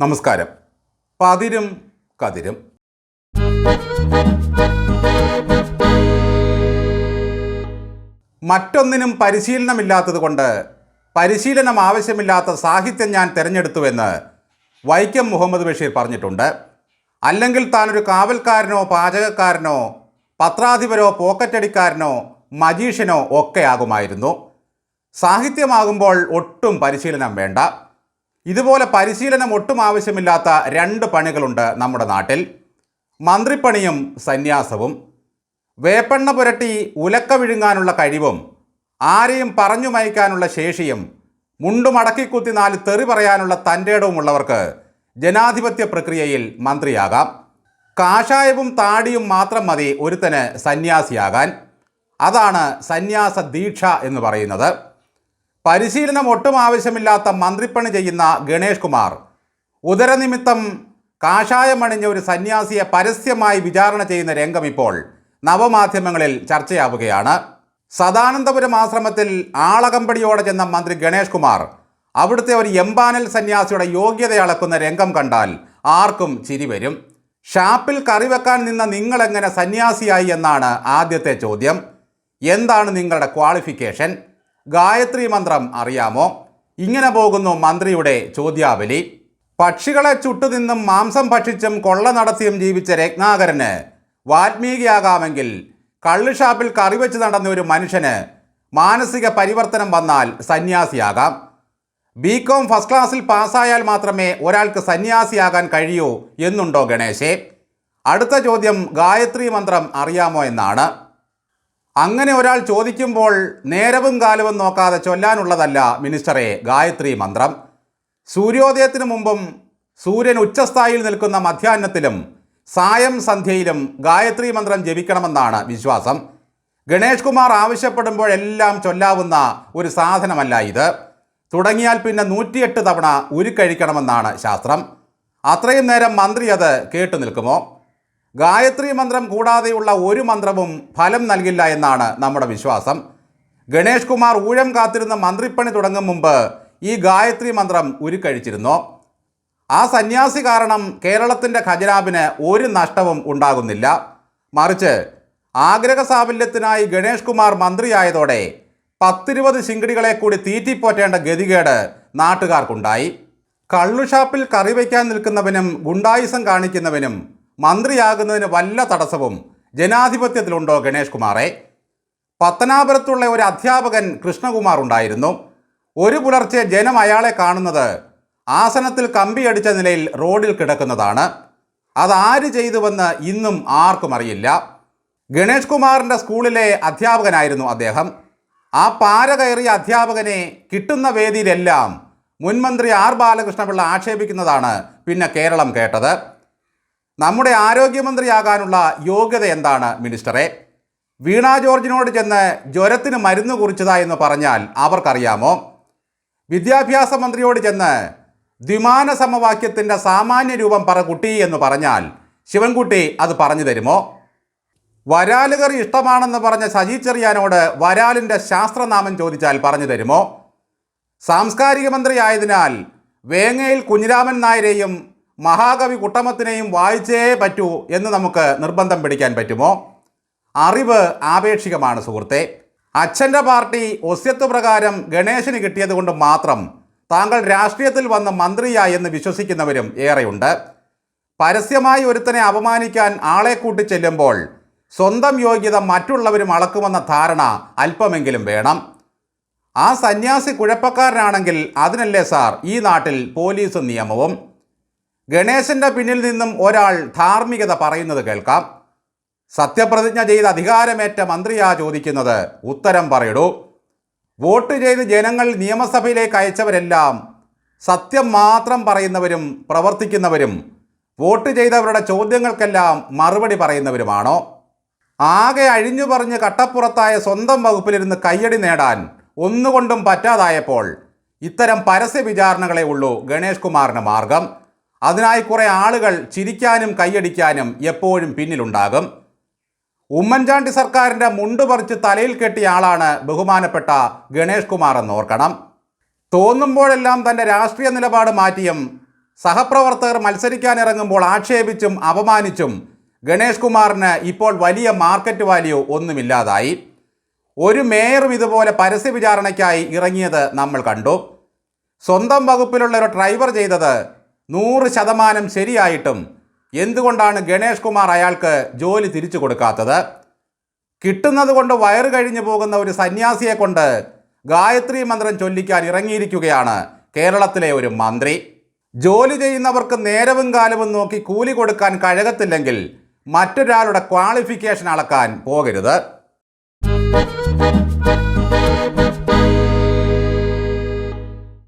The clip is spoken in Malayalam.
നമസ്കാരം. പതിരും കതിരും. മറ്റൊന്നിനും പരിശീലനമില്ലാത്തതുകൊണ്ട് പരിശീലനം ആവശ്യമില്ലാത്ത സാഹിത്യം ഞാൻ തിരഞ്ഞെടുത്തുവെന്ന് വൈക്കം മുഹമ്മദ് ബഷീർ പറഞ്ഞിട്ടുണ്ട്. അല്ലെങ്കിൽ താനൊരു കാവൽക്കാരനോ പാചകക്കാരനോ പത്രാധിപരോ പോക്കറ്റടിക്കാരനോ മജീഷ്യനോ ഒക്കെ ആകുമായിരുന്നു. സാഹിത്യമാകുമ്പോൾ ഒട്ടും പരിശീലനം വേണ്ട. ഇതുപോലെ പരിശീലനം ഒട്ടും ആവശ്യമില്ലാത്ത രണ്ട് പണികളുണ്ട് നമ്മുടെ നാട്ടിൽ. മന്ത്രിപ്പണിയും സന്യാസവും. വേപ്പെണ്ണ പുരട്ടി ഉലക്ക വിഴുങ്ങാനുള്ള കഴിവും. ആരെയും പറഞ്ഞു മയക്കാനുള്ള ശേഷിയും. മുണ്ടു മടക്കിക്കുത്തി നാല് തെറി പറയാനുള്ള തന്റെടവുമുള്ളവർക്ക് ജനാധിപത്യ പ്രക്രിയയിൽ മന്ത്രിയാകാം. കാഷായവും താടിയും മാത്രം മതി ഒരുത്തന് സന്യാസിയാകാൻ. അതാണ് സന്യാസ ദീക്ഷ എന്ന് പറയുന്നത്. പരിശീലനം ഒട്ടും ആവശ്യമില്ലാത്ത മന്ത്രിപ്പണി ചെയ്യുന്ന ഗണേഷ് കുമാർ. ഉദരനിമിത്തം കാഷായമണിഞ്ഞ ഒരു സന്യാസിയെ പരസ്യമായി വിചാരണ ചെയ്യുന്ന രംഗം ഇപ്പോൾ നവമാധ്യമങ്ങളിൽ ചർച്ചയാവുകയാണ്. സദാനന്ദപുരം ആശ്രമത്തിൽ ആളകമ്പടിയോടെ ചെന്ന മന്ത്രി ഗണേഷ് കുമാർ അവിടുത്തെ ഒരു എംബാനൽ സന്യാസിയുടെ യോഗ്യത അളക്കുന്ന രംഗം കണ്ടാൽ ആർക്കും ചിരി വരും. ഷാപ്പിൽ കറി വെക്കാൻ നിന്ന നിങ്ങളെങ്ങനെ സന്യാസിയായി എന്നാണ് ആദ്യത്തെ ചോദ്യം. എന്താണ് നിങ്ങളുടെ ക്വാളിഫിക്കേഷൻ? ഗായത്രി മന്ത്രം അറിയാമോ? ഇങ്ങനെ പോകുന്നു മന്ത്രിയുടെ ചോദ്യാവലി. പക്ഷികളെ ചുട്ടുനിന്നും മാംസം ഭക്ഷിച്ചും കൊള്ള നടത്തിയും ജീവിച്ച രത്നാകരന് വാൽമീകിയാകാമെങ്കിൽ കള്ളുഷാപ്പിൽ കറി വെച്ച് നടന്ന ഒരു മനുഷ്യന് മാനസിക പരിവർത്തനം വന്നാൽ സന്യാസിയാകാം. ബി കോം ഫസ്റ്റ് ക്ലാസ്സിൽ പാസ്സായാൽ മാത്രമേ ഒരാൾക്ക് സന്യാസിയാകാൻ കഴിയൂ എന്നുണ്ടോ ഗണേശേ? അടുത്ത ചോദ്യം ഗായത്രി മന്ത്രം അറിയാമോ എന്നാണ്. അങ്ങനെ ഒരാൾ ചോദിക്കുമ്പോൾ നേരവും കാലവും നോക്കാതെ ചൊല്ലാനുള്ളതല്ല മിനിസ്റ്ററെ ഗായത്രി മന്ത്രം. സൂര്യോദയത്തിനു മുമ്പും സൂര്യൻ ഉച്ചസ്ഥായിൽ നിൽക്കുന്ന മധ്യാഹ്നത്തിലും സായം സന്ധ്യയിലും ഗായത്രി മന്ത്രം ജപിക്കണമെന്നാണ് വിശ്വാസം. ഗണേഷ് കുമാർ ആവശ്യപ്പെടുമ്പോഴെല്ലാം ചൊല്ലാവുന്ന ഒരു സാധനമല്ല ഇത്. തുടങ്ങിയാൽ പിന്നെ നൂറ്റിയെട്ട് തവണ ഉരുക്കഴിക്കണമെന്നാണ് ശാസ്ത്രം. അത്രയും നേരം മന്ത്രി അത് കേട്ടു നിൽക്കുമോ? ഗായത്രി മന്ത്രം കൂടാതെയുള്ള ഒരു മന്ത്രവും ഫലം നൽകില്ല എന്നാണ് നമ്മുടെ വിശ്വാസം. ഗണേഷ് കുമാർ ഊഴം കാത്തിരുന്ന മന്ത്രിപ്പണി തുടങ്ങും മുമ്പ് ഈ ഗായത്രി മന്ത്രം ഉരുക്കഴിച്ചിരുന്നു. ആ സന്യാസി കാരണം കേരളത്തിന്റെ ഖജനാവിന് ഒരു നഷ്ടവും ഉണ്ടാകുന്നില്ല. മറിച്ച് ആഗ്രഹ സാഫല്യത്തിനായി ഗണേഷ് കുമാർ മന്ത്രിയായതോടെ പത്തിരുപത് ശിങ്കിടികളെ കൂടി തീറ്റിപ്പോറ്റേണ്ട ഗതികേട് നാട്ടുകാർക്കുണ്ടായി. കള്ളുഷാപ്പിൽ കറി വയ്ക്കാൻ നിൽക്കുന്നവനും ഗുണ്ടായുസം കാണിക്കുന്നവനും മന്ത്രിയാകുന്നതിന് വല്ല തടസ്സവും ജനാധിപത്യത്തിലുണ്ടോ ഗണേഷ് കുമാറെ? പത്തനാപുരത്തുള്ള ഒരു അധ്യാപകൻ കൃഷ്ണകുമാർ ഉണ്ടായിരുന്നു. ഒരു പുലർച്ചെ ജനം അയാളെ കാണുന്നത് ആസനത്തിൽ കമ്പിയടിച്ച നിലയിൽ റോഡിൽ കിടക്കുന്നതാണ്. അതാര് ചെയ്തുവെന്ന് ഇന്നും ആർക്കും അറിയില്ല. ഗണേഷ് കുമാറിന്റെ സ്കൂളിലെ അധ്യാപകനായിരുന്നു അദ്ദേഹം. ആ പാര കയറിയ അധ്യാപകനെ കിട്ടുന്ന വേദിയിലെല്ലാം മുൻമന്ത്രി ആർ ബാലകൃഷ്ണപിള്ള ആക്ഷേപിക്കുന്നതാണ് പിന്നെ കേരളം കേട്ടത്. നമ്മുടെ ആരോഗ്യമന്ത്രിയാകാനുള്ള യോഗ്യത എന്താണ് മിനിസ്റ്ററെ? വീണ ജോർജിനോട് ചെന്ന് ജ്വരത്തിന് മരുന്ന് കുറിച്ചതായെന്ന് പറഞ്ഞാൽ അവർക്കറിയാമോ? വിദ്യാഭ്യാസ മന്ത്രിയോട് ചെന്ന് ദ്വിമാന സമവാക്യത്തിന്റെ സാമാന്യ രൂപം പറ കുട്ടി എന്ന് പറഞ്ഞാൽ ശിവൻകുട്ടി അത് പറഞ്ഞു തരുമോ? വരാലുകറി ഇഷ്ടമാണെന്ന് പറഞ്ഞ സജി ചെറിയാനോട് വരാലിന്റെ ശാസ്ത്രനാമം ചോദിച്ചാൽ പറഞ്ഞു തരുമോ? സാംസ്കാരിക മന്ത്രി ആയതിനാൽ വേങ്ങയിൽ കുഞ്ഞിരാമൻ നായരെയും മഹാകവി കുട്ടമത്തിനെയും വായിച്ചേ പറ്റൂ എന്ന് നമുക്ക് നിർബന്ധം പിടിക്കാൻ പറ്റുമോ? അറിവ് ആപേക്ഷികമാണ് സുഹൃത്തെ. അച്ഛന്റെ പാർട്ടി ഒസ്യത്വ പ്രകാരം ഗണേശന് കിട്ടിയത് കൊണ്ട് മാത്രം താങ്കൾ രാഷ്ട്രീയത്തിൽ വന്ന മന്ത്രിയായി എന്ന് വിശ്വസിക്കുന്നവരും ഏറെയുണ്ട്. പരസ്യമായി ഒരുത്തനെ അപമാനിക്കാൻ ആളെ കൂട്ടി ചെല്ലുമ്പോൾ സ്വന്തം യോഗ്യത മറ്റുള്ളവരും അളക്കുമെന്ന ധാരണ അല്പമെങ്കിലും വേണം. ആ സന്യാസി കുഴപ്പക്കാരനാണെങ്കിൽ അതിനല്ലേ സാർ ഈ നാട്ടിൽ പോലീസും നിയമവും? ഗണേശന്റെ പിന്നിൽ നിന്നും ഒരാൾ ധാർമ്മികത പറയുന്നത് കേൾക്കാം. സത്യപ്രതിജ്ഞ ചെയ്ത് അധികാരമേറ്റ മന്ത്രിയാ ചോദിക്കുന്നത്. ഉത്തരം പറയടൂ വോട്ട് ചെയ്ത് ജനങ്ങൾ നിയമസഭയിലേക്ക് അയച്ചവരെല്ലാം സത്യം മാത്രം പറയുന്നവരും പ്രവർത്തിക്കുന്നവരും വോട്ട് ചെയ്തവരുടെ ചോദ്യങ്ങൾക്കെല്ലാം മറുപടി പറയുന്നവരുമാണോ? ആകെ അഴിഞ്ഞു പറഞ്ഞ് കട്ടപ്പുറത്തായ സ്വന്തം വകുപ്പിലിരുന്ന് കയ്യടി നേടാൻ ഒന്നുകൊണ്ടും പറ്റാതായപ്പോൾ ഇത്തരം പരസ്യ വിചാരണകളെ ഉള്ളൂ ഗണേഷ് കുമാറിന് മാർഗം. അതിനായി കുറേ ആളുകൾ ചിരിക്കാനും കൈയടിക്കാനും എപ്പോഴും പിന്നിലുണ്ടാകും. ഉമ്മൻചാണ്ടി സർക്കാരിന്റെ മുണ്ട് പറിച്ച് തലയിൽ കെട്ടിയ ആളാണ് ബഹുമാനപ്പെട്ട ഗണേഷ് കുമാർ എന്ന് ഓർക്കണം തോന്നുമ്പോഴെല്ലാം തന്റെ രാഷ്ട്രീയ നിലപാട് മാറ്റിയും സഹപ്രവർത്തകർ മത്സരിക്കാനിറങ്ങുമ്പോൾ ആക്ഷേപിച്ചും അപമാനിച്ചും ഗണേഷ് കുമാറിന് ഇപ്പോൾ വലിയ മാർക്കറ്റ് വാല്യൂ ഒന്നുമില്ലാതായി. ഒരു മേയറും ഇതുപോലെ പരസ്യ വിചാരണയ്ക്കായി ഇറങ്ങിയത് നമ്മൾ കണ്ടു. സ്വന്തം വകുപ്പിലുള്ള ഒരു ഡ്രൈവർ ചെയ്തത് നൂറ് ശതമാനം ശരിയായിട്ടും എന്തുകൊണ്ടാണ് ഗണേഷ് കുമാർ അയാൾക്ക് ജോലി തിരിച്ചു കൊടുക്കാത്തത്? കിട്ടുന്നത് കൊണ്ട് വയറ് കഴിഞ്ഞു പോകുന്ന ഒരു സന്യാസിയെ കൊണ്ട് ഗായത്രി മന്ത്രം ചൊല്ലിക്കാൻ ഇറങ്ങിയിരിക്കുകയാണ് കേരളത്തിലെ ഒരു മന്ത്രി. ജോലി ചെയ്യുന്നവർക്ക് നേരവും കാലവും നോക്കി കൂലി കൊടുക്കാൻ കഴകത്തില്ലെങ്കിൽ മറ്റൊരാളുടെ ക്വാളിഫിക്കേഷൻ അളക്കാൻ പോകരുത്.